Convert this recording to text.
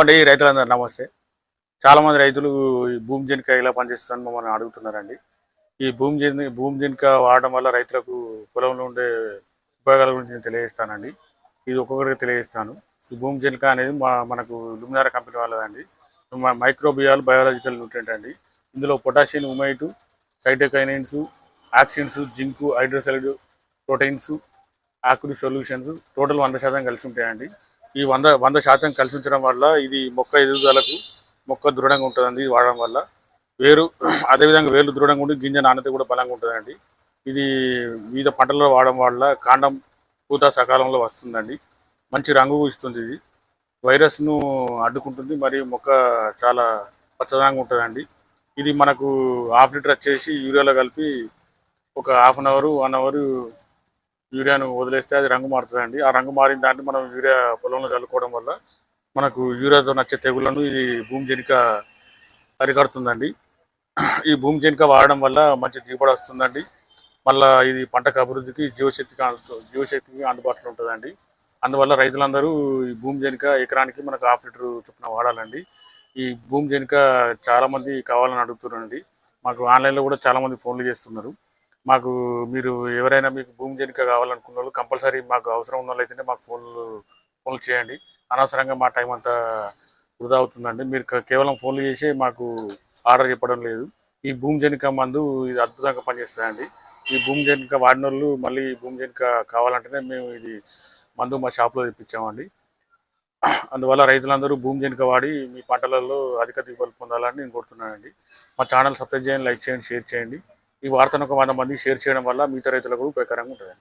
అండి రైతులందరూ నమస్తే. చాలా మంది రైతులు ఈ భూమి జింక ఇలా పనిచేస్తుందని మమ్మల్ని అడుగుతున్నారండి. ఈ భూమి జని భూమి జింక వాడడం వల్ల రైతులకు పొలంలో ఉండే ఉపయోగాల గురించి నేను తెలియజేస్తానండి. ఇది ఒక్కొక్కరికి తెలియజేస్తాను. ఈ భూమి జనిక అనేది మా మనకు లుమినార కంపెనీ వాళ్ళదండి. మైక్రోబియాల్ బయాలజికల్ న్యూట్రియంట్ అండి. ఇందులో potassium humate cytokinins auxins zinc hydroxide proteins ఆకుడి solutions total వంద శాతం కలిసి ఉంటాయండి. ఈ వంద వంద శాతం కలిసి ఉంచడం వల్ల ఇది మొక్క ఎదుగుదలకు మొక్క దృఢంగా ఉంటుందండి ఇది వాడడం వల్ల. వేరు అదేవిధంగా వేలు దృఢంగా ఉండి గింజ నాణ్యత కూడా బలంగా ఉంటుందండి. ఇది వివిధ పంటలలో వాడడం వల్ల కాండం పూత సకాలంలో వస్తుందండి. మంచి రంగు ఇస్తుంది ఇది. వైరస్ను అడ్డుకుంటుంది మరియు మొక్క చాలా పచ్చదనంగా ఉంటుందండి. ఇది మనకు హాఫ్ లీటర్ వచ్చేసి యూరియాలో కలిపి ఒక half an hour one hour యూరియాను వదిలేస్తే అది రంగు మారుతుందండి. ఆ రంగు మారిన దాన్ని మనం యూరియా పొలంలో చల్లుకోవడం వల్ల మనకు యూరియాతో నచ్చే తెగుళ్ళను ఇది భూమి జనిక అరికడుతుందండి. ఈ భూమి జనిక వాడడం వల్ల మంచి దిగుబడి వస్తుందండి. మళ్ళా ఇది పంటకు అభివృద్ధికి జీవశక్తికి జీవశక్తికి అందుబాటులో ఉంటుందండి. అందువల్ల రైతులందరూ ఈ భూమి జనిక ఎకరానికి మనకు హాఫ్ లీటర్ చొప్పున వాడాలండి. ఈ భూమి జనిక చాలామంది కావాలని అడుగుతున్నారండి. మాకు ఆన్లైన్లో కూడా చాలామంది ఫోన్లు చేస్తున్నారు. మాకు మీరు ఎవరైనా మీకు భూమి జనిక కావాలనుకున్న వాళ్ళు కంపల్సరీ మాకు అవసరం ఉన్న వాళ్ళు అయితేనే మాకు ఫోన్లు ఫోన్లు చేయండి. అనవసరంగా మా టైం అంతా వృధా అవుతుందండి. మీరు కేవలం ఫోన్లు చేసి మాకు ఆర్డర్ చెప్పడం లేదు. ఈ భూమి జనిక మందు ఇది అద్భుతంగా పనిచేస్తుందండి. ఈ భూమి జనిక వాడిన వాళ్ళు మళ్ళీ భూమి జనిక కావాలంటేనే మేము ఇది మందు మా షాప్లో తెప్పించామండి. అందువల్ల రైతులందరూ భూమి జనిక వాడి మీ పంటలలో అధిక దిగుబడి పొందాలని నేను కోరుతున్నానండి. మా ఛానల్ సబ్స్క్రైబ్ చేయండి లైక్ చేయండి షేర్ చేయండి. ఈ వార్తను ఒక వంద మంది షేర్ చేయడం వల్ల మిగతా రైతులకు ఉపయోగకరంగా ఉంటుంది